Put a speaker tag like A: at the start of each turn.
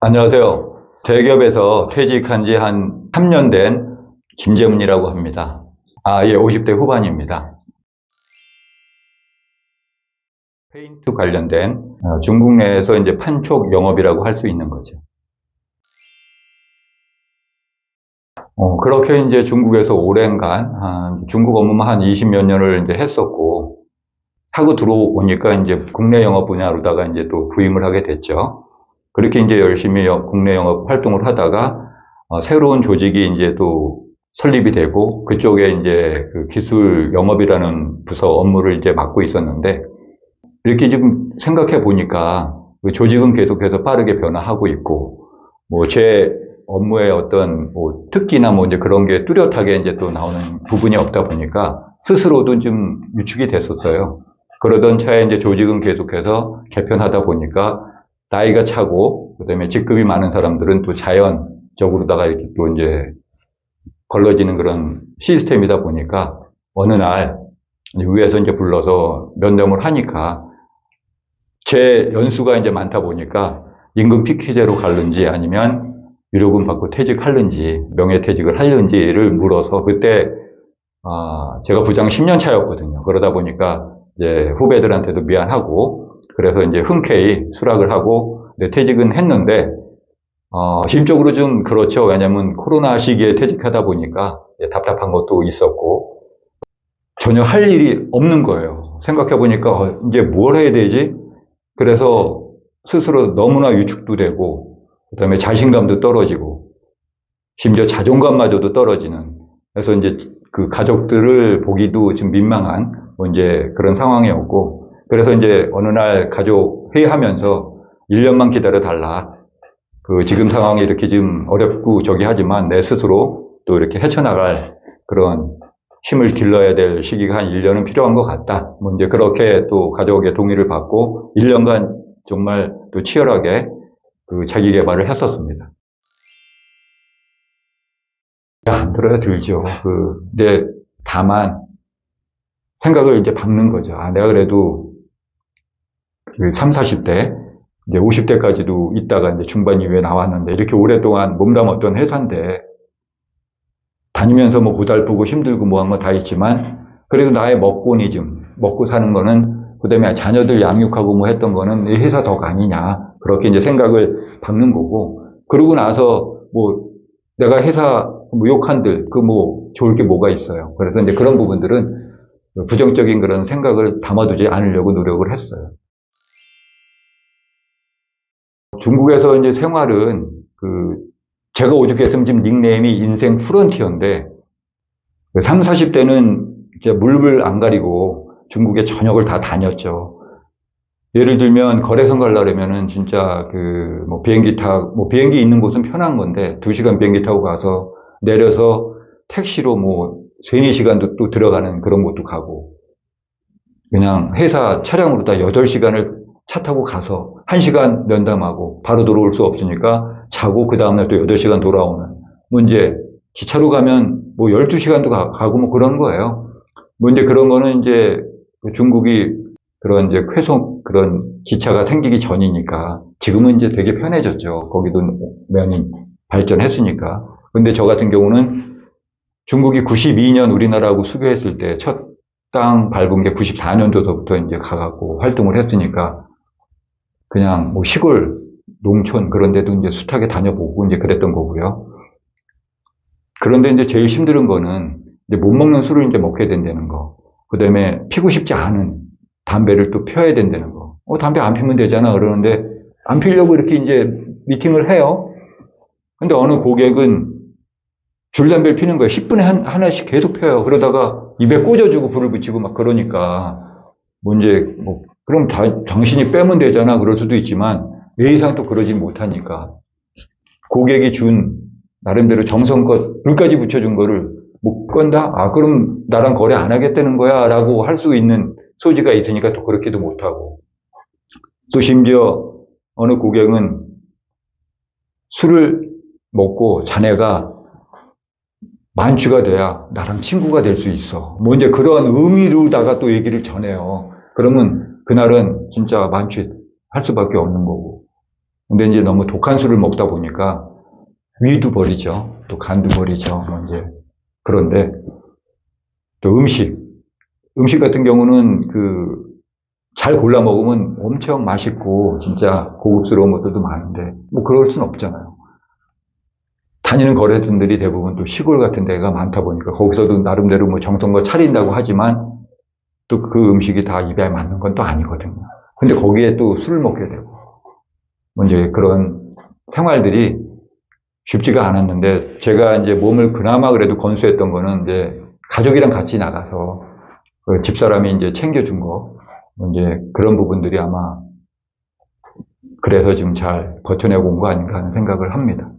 A: 안녕하세요. 대기업에서 퇴직한 지 한 3년 된 김재문이라고 합니다. 아, 예, 50대 후반입니다. 페인트 관련된 어, 중국 내에서 이제 판촉 영업이라고 할 수 있는 거죠. 어, 그렇게 이제 중국에서 오랜간, 한, 중국 업무만 한 20몇 년을 이제 했었고, 하고 들어오니까 이제 국내 영업 분야로다가 이제 또 부임을 하게 됐죠. 그렇게 이제 열심히 여- 국내 영업 활동을 하다가, 어, 새로운 조직이 이제 또 설립이 되고, 그쪽에 이제 그 기술 영업이라는 부서 업무를 이제 맡고 있었는데, 이렇게 지금 생각해 보니까 그 조직은 계속해서 빠르게 변화하고 있고, 뭐 제 업무의 어떤 뭐 특기나 뭐 이제 그런 게 뚜렷하게 이제 또 나오는 부분이 없다 보니까 스스로도 좀 위축이 됐었어요. 그러던 차에 이제 조직은 계속해서 개편하다 보니까 나이가 차고 그다음에 직급이 많은 사람들은 또 자연적으로다가 이렇게 또 이제 걸러지는 그런 시스템이다 보니까 어느 날 위에서 이제 불러서 면담을 하니까 제 연수가 이제 많다 보니까 임금 피키제로 갈는지 아니면 유료금 받고 퇴직할는지 명예퇴직을 할는지를 물어서 그때 아, 제가 부장 10년 차였거든요. 그러다 보니까 이제 후배들한테도 미안하고 그래서 이제 흔쾌히 수락을 하고 네, 퇴직은 했는데 어, 심적으로 좀 그렇죠. 왜냐하면 코로나 시기에 퇴직하다 보니까 답답한 것도 있었고 전혀 할 일이 없는 거예요. 생각해 보니까 어, 이제 뭘 해야 되지? 그래서 스스로 너무나 위축도 되고 그다음에 자신감도 떨어지고 심지어 자존감마저도 떨어지는 그래서 이제 그 가족들을 보기도 좀 민망한 뭐 이제 그런 상황이었고 그래서 이제 어느 날 가족 회의하면서 1년만 기다려 달라 그 지금 상황이 이렇게 좀 어렵고 저기 하지만 내 스스로 또 이렇게 헤쳐나갈 그런 힘을 길러야 될 시기가 한 1년은 필요한 것 같다. 뭐 이제 그렇게 또 가족의 동의를 받고 1년간 정말 또 치열하게 그 자기 개발을 했었습니다. 안 들어야 들죠. 그, 근데 다만 생각을 이제 박는 거죠. 아, 내가 그래도 그 3, 40대, 이제 50대까지도 있다가 이제 중반 이후에 나왔는데 이렇게 오랫동안 몸담았던 회사인데 다니면서 뭐 고달프고 힘들고 뭐 한 거 다 있지만 그래도 나의 먹고니 좀 먹고 사는 거는 그다음에 자녀들 양육하고 뭐 했던 거는 이 회사 덕 아니냐 그렇게 이제 생각을 박는 거고 그러고 나서 뭐 내가 회사 뭐 욕한들 그 뭐 좋을 게 뭐가 있어요. 그래서 이제 그런 부분들은 부정적인 그런 생각을 담아두지 않으려고 노력을 했어요 중국에서 이제 생활은 그 제가 오죽했으면 지금 닉네임이 인생 프론티어인데 3, 40대는 이제 물불 안 가리고 중국의 전역을 다 다녔죠. 예를 들면 거래선 가려면은 진짜 그 뭐 비행기 타, 뭐 비행기 있는 곳은 편한 건데 2시간 비행기 타고 가서 내려서 택시로 뭐 3, 4시간도 또 들어가는 그런 곳도 가고 그냥 회사 차량으로 다 8시간을 차 타고 가서 1시간 면담하고 바로 돌아올 수 없으니까 자고 그 다음날 또 8시간 돌아오는 뭐 이제 기차로 가면 뭐 12시간도 가, 가고 뭐 그런 거예요. 뭐 이제 그런 거는 이제 그 중국이 그런 이제 쾌속 그런 기차가 생기기 전이니까 지금은 이제 되게 편해졌죠. 거기도 면이 발전했으니까. 근데 저 같은 경우는 중국이 92년 우리나라하고 수교했을 때 첫 땅 밟은 게 94년도부터 이제 가갖고 활동을 했으니까 그냥 뭐 시골 농촌 그런 데도 이제 숱하게 다녀보고 이제 그랬던 거고요. 그런데 이제 제일 힘든 거는 이제 못 먹는 술을 이제 먹게 된다는 거. 그 다음에 피고 싶지 않은 담배를 또 펴야 된다는 거. 어, 담배 안 피면 되잖아. 그러는데 안 피려고 이렇게 이제 미팅을 해요. 근데 어느 고객은 줄담배를 피는 거예요. 10분에 한, 하나씩 계속 펴요. 그러다가 입에 꽂아주고 불을 붙이고 막 그러니까 뭐 이제 뭐 그럼 다- 당신이 빼면 되잖아. 그럴 수도 있지만 예의상 또 그러지 못하니까 고객이 준 나름대로 정성껏 불까지 붙여준 거를 못 건다? 아, 그럼 나랑 거래 안 하겠다는 거야? 라고 할 수 있는 소지가 있으니까 또 그렇게도 못하고. 또 심지어 어느 고객은 술을 먹고 자네가 만취가 돼야 나랑 친구가 될 수 있어. 뭐 이제 그런 의미로다가 또 얘기를 전해요. 그러면 그날은 진짜 만취할 수밖에 없는 거고. 근데 이제 너무 독한 술을 먹다 보니까 위도 버리죠. 또 간도 버리죠. 뭐 이제 그런데 또 음식 음식 같은 경우는 그 잘 골라 먹으면 엄청 맛있고 진짜 고급스러운 것들도 많은데 뭐 그럴 순 없잖아요. 다니는 거래처들이 대부분 또 시골 같은 데가 많다 보니까 거기서도 나름대로 뭐 정성껏 차린다고 하지만 또 그 음식이 다 입에 맞는 건 또 아니거든요. 근데 거기에 또 술을 먹게 되고 뭐 이제 그런 생활들이 쉽지가 않았는데 제가 이제 몸을 그나마 그래도 건수했던 거는 이제 가족이랑 같이 나가서 그 집사람이 이제 챙겨준 거뭐 이제 그런 부분들이 아마 그래서 지금 잘 버텨내고 온 거 아닌가 하는 생각을 합니다.